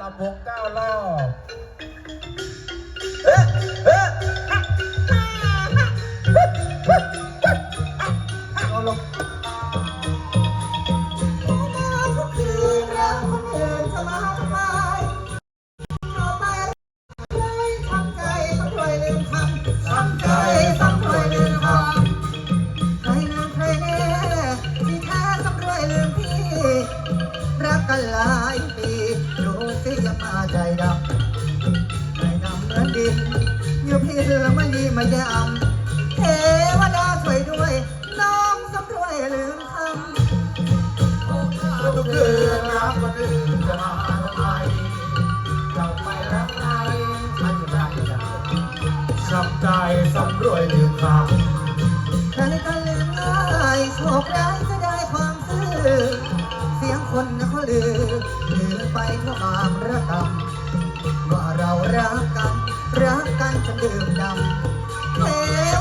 ลำวงเก้ารอบเอ๊ะเอ๊ะเอาลงทุกคืนเราคนอื่นจะมาทำไมเราไปเลยทำใจต้องรวยลืมคำทำใจต้องรวยลืมคำใครลืมใครแน่ที่แท้ต้องรวยลืมพี่รักกันหลายปี ดูสิยังมาใจดำใจดำเหมือนดินอยู่พี่เรือมายีมายาม ไปเพราะบระกำว่าเรารักกัน รักกันจนดื่มดำเท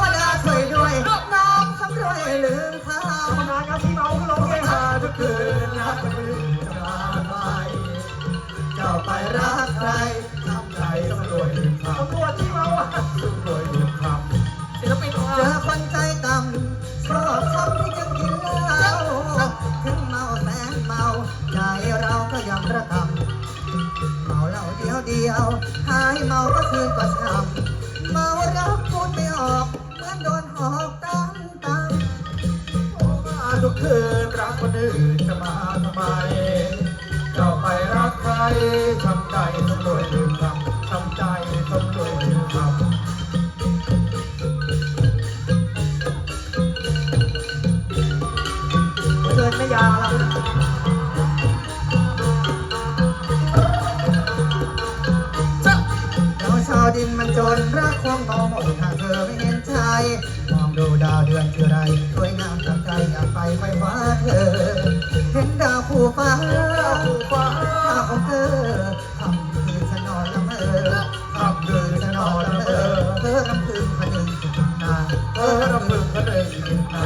วดาช่วยด้วยน้องสำรวยลืมข้าวนานครับพี่เมาก็ร้องเพลงมาทุกคืนรักคนอื่นจะมาไมเจ้าไปรักใครทำใจสำรวยลืมคำตำรวจที่เมาอะ ก็ยังระกำเมาเหล้าเดียวเดียวหายเมาก็คืนก็ช้ำเมารักพูดไม่ออกเหมือนโดนหอกตั้งตั้งมาทุกคืนรักคนอื่นจะมาทำไมเจ้าไปรักใครทำใจสำรวยลืมคำทำใจสำรวยลืมคำเกินไม่ยาวเรา นรักความเมาหมดถ้าเธอไม่เห็นใจมองดูดาวเดือนคือไรสวยงามจับใจอยากไปไฟฟ้าเธอ เห็นดาวคู่ฟ้าคู่ฟ้าของเธอทำคืนฉันนอนละเมอทำคืนฉันนอนละเมอเธอรำพึงพนึงสุดนาเธอรำพึงก็เลยลืมตา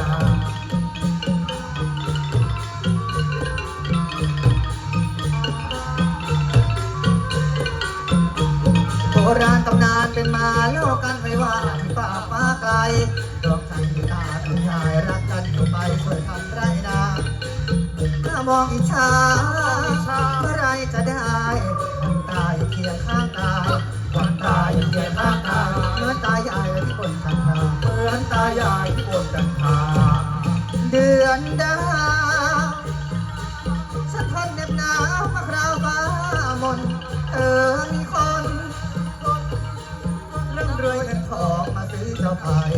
ณตำนานเป็นมาเล่ากันไว้ว่าที่ป่าฟ้าไกลดวงใจที่ตาคุณยายรักกันอยู่ไปช่วยทำไรนาถ้ามองอิจฉาเมื่อไรจะได้คนตายเคียงข้างกายวันตายอยู่เคียงข้างกายเมื่อตายายที่บนกันนาเหมือนตายายที่บนกันทาเดือนดา พาย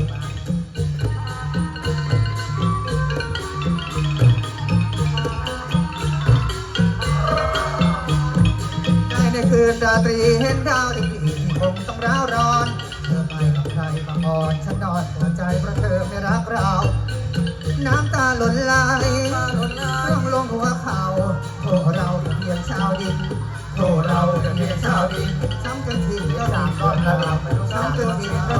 ในในคืนราตรีเห็นดาวที่พี่คงต้องร้าวร้อนเธอไปกับใครบางอ่อนฉันนอนหัวใจเพราะเธอไม่รักเรา น้ำตาหล่นไหลร่วงลงหัวเข่าโทเราเป็นเพียงชาวดินโทรเราเพียงชาวดินช้ำจนทีก็จาด่ากก้อนระดับไม่รู้ช้ำจจำนทีทีก็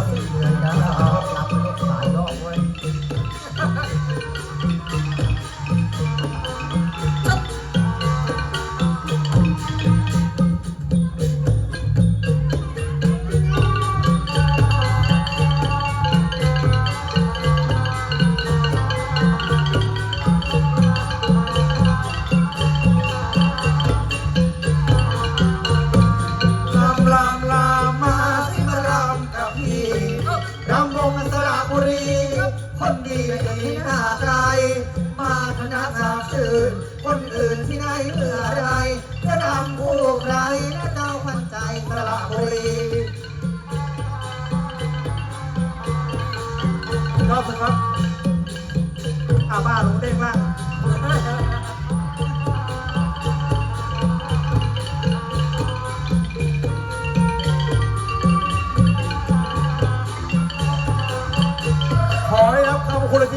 คนดีจะมีหน้าใคร มาคณะสาบชื่นคนอื่นที่ไหนเมื่อไรจะนำผู้ใครและเจ้าขวัญใจสระบุรีรอบนึงครับ Boleh?